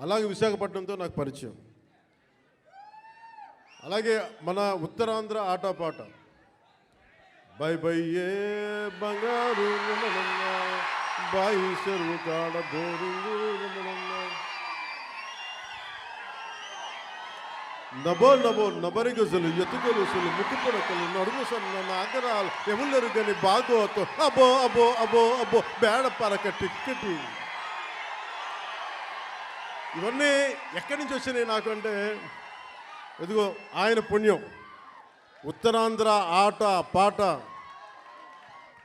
అలాగే విశాఖపట్నంతో నాకు పరిచయం. అలాగే మన ఉత్తరాంధ్ర ఆటపాట. బై బై ఏ బంగారు బాయి చెరువు కాడ బోరింగు నభో నభో నబరిగజలు ఎతుగొలుసులు ముక్కు పొడకలు నడుము సన్న నాగరాలు ఎవరు గని బాగోతో అబో అబో అబో అబో బేడ పరక టిక్కటి. ఇవన్నీ ఎక్కడి నుంచి వచ్చినాయి నాకు అంటే ఇదిగో ఆయన పుణ్యం. ఉత్తరాంధ్ర ఆట పాట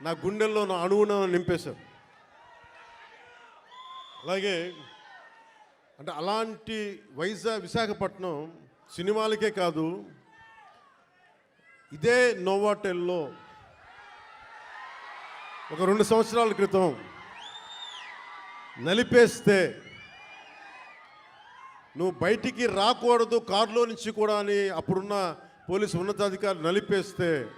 నా గుండెల్లో నా అణువున నింపేశారు. అలాగే అంటే అలాంటి వైజాగ్ విశాఖపట్నం సినిమాలకే కాదు ఇదే నోవాటెల్లో ఒక రెండు సంవత్సరాల క్రితం నలిపేస్తే నువ్వు బయటికి రాకూడదు కారులో నుంచి కూడా అని అప్పుడున్న పోలీసు ఉన్నతాధికారి నలిపేస్తే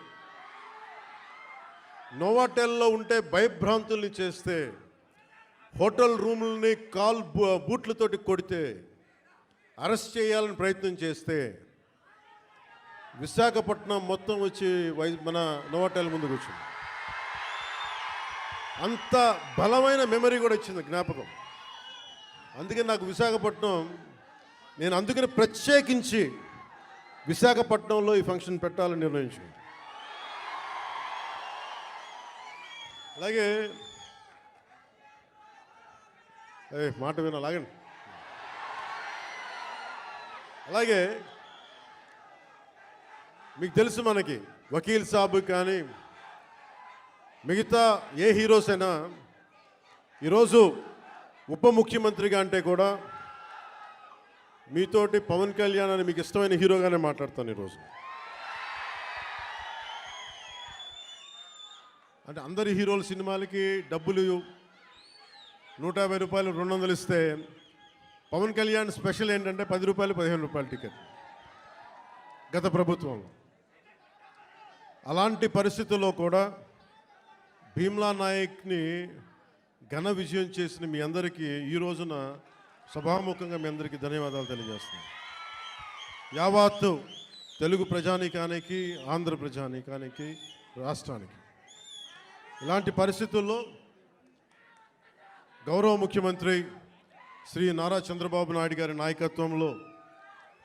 నోవాటెల్లో ఉంటే భయభ్రాంతుల్ని చేస్తే హోటల్ రూముల్ని కాల్ బూ- బూట్లతోటి కొడితే అరెస్ట్ చేయాలని ప్రయత్నం చేస్తే విశాఖపట్నం మొత్తం వచ్చి వై మన నోవాటెల్ ముందు కూర్చుంది. అంత బలమైన మెమరీ కూడా వచ్చింది జ్ఞాపకం. అందుకే నాకు విశాఖపట్నం నేను అందుకని ప్రత్యేకించి విశాఖపట్నంలో ఈ ఫంక్షన్ పెట్టాలని నిర్ణయించాను అలాగే ఏ మాట విన అలాగండి అలాగే మీకు తెలుసు మనకి వకీల్ సాబ్ కానీ మిగతా ఏ హీరోస్ అయినా ఈరోజు ఉప ముఖ్యమంత్రిగా అంటే కూడా మీతోటి పవన్ కళ్యాణ్ అని మీకు ఇష్టమైన హీరోగానే మాట్లాడతాను ఈరోజు అంటే అందరి హీరోల సినిమాలకి డబ్బులు నూట యాభై రూపాయలు రెండు వందలు ఇస్తే పవన్ కళ్యాణ్ స్పెషల్ ఏంటంటే పది రూపాయలు పదిహేను రూపాయల టికెట్ గత ప్రభుత్వంలో అలాంటి పరిస్థితుల్లో కూడా భీమ్లా నాయక్ని ఘన విజయం చేసిన మీ అందరికీ ఈ రోజున సభాముఖంగా మీ అందరికీ ధన్యవాదాలు తెలియజేస్తున్నాను. యావత్తు తెలుగు ప్రజానీకానికి ఆంధ్ర ప్రజానీకానికి రాష్ట్రానికి ఇలాంటి పరిస్థితుల్లో గౌరవ ముఖ్యమంత్రి శ్రీ నారా చంద్రబాబు నాయుడు గారి నాయకత్వంలో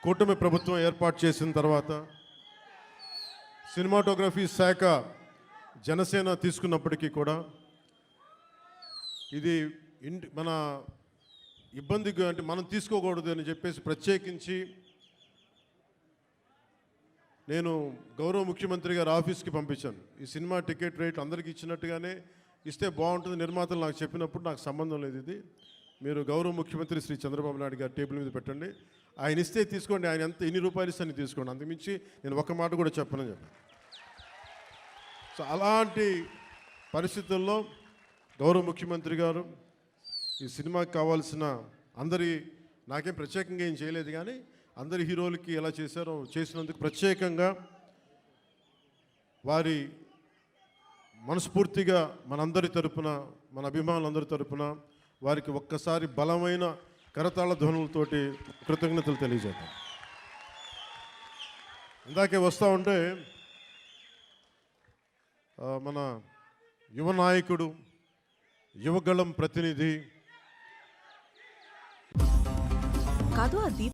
కూటమి ప్రభుత్వం ఏర్పాటు చేసిన తర్వాత సినిమాటోగ్రఫీ శాఖ జనసేన తీసుకున్నప్పటికీ కూడా ఇది ఇంటి మన ఇబ్బందిగా అంటే మనం తీసుకోకూడదు అని చెప్పేసి ప్రత్యేకించి నేను గౌరవ ముఖ్యమంత్రి గారి ఆఫీస్కి పంపించాను. ఈ సినిమా టికెట్ రేట్ అందరికీ ఇచ్చినట్టుగానే ఇస్తే బాగుంటుంది నిర్మాతలు నాకు చెప్పినప్పుడు నాకు సంబంధం లేదు ఇది. మీరు గౌరవ ముఖ్యమంత్రి శ్రీ చంద్రబాబు నాయుడు గారి టేబుల్ మీద పెట్టండి. ఆయన ఇస్తే తీసుకోండి ఆయన ఎంత ఎన్ని రూపాయలు ఇస్తే తీసుకోండి. అందుమించి నేను ఒక మాట కూడా చెప్పనని చెప్పాను. సో అలాంటి పరిస్థితుల్లో గౌరవ ముఖ్యమంత్రి గారు ఈ సినిమాకి కావాల్సిన అందరి నాకేం ప్రత్యేకంగా ఏం చేయలేదు కానీ అందరి హీరోలకి ఎలా చేశారో చేసినందుకు ప్రత్యేకంగా వారి మనస్ఫూర్తిగా మనందరి తరపున మన అభిమానులందరి తరపున వారికి ఒక్కసారి బలమైన కరతాళ ధ్వనులతోటి కృతజ్ఞతలు తెలియజేద్దాం. ఇందాకే వస్తూ ఉంటే మన యువ నాయకుడు యువగళం ప్రతినిధి కాదు ఆ దీప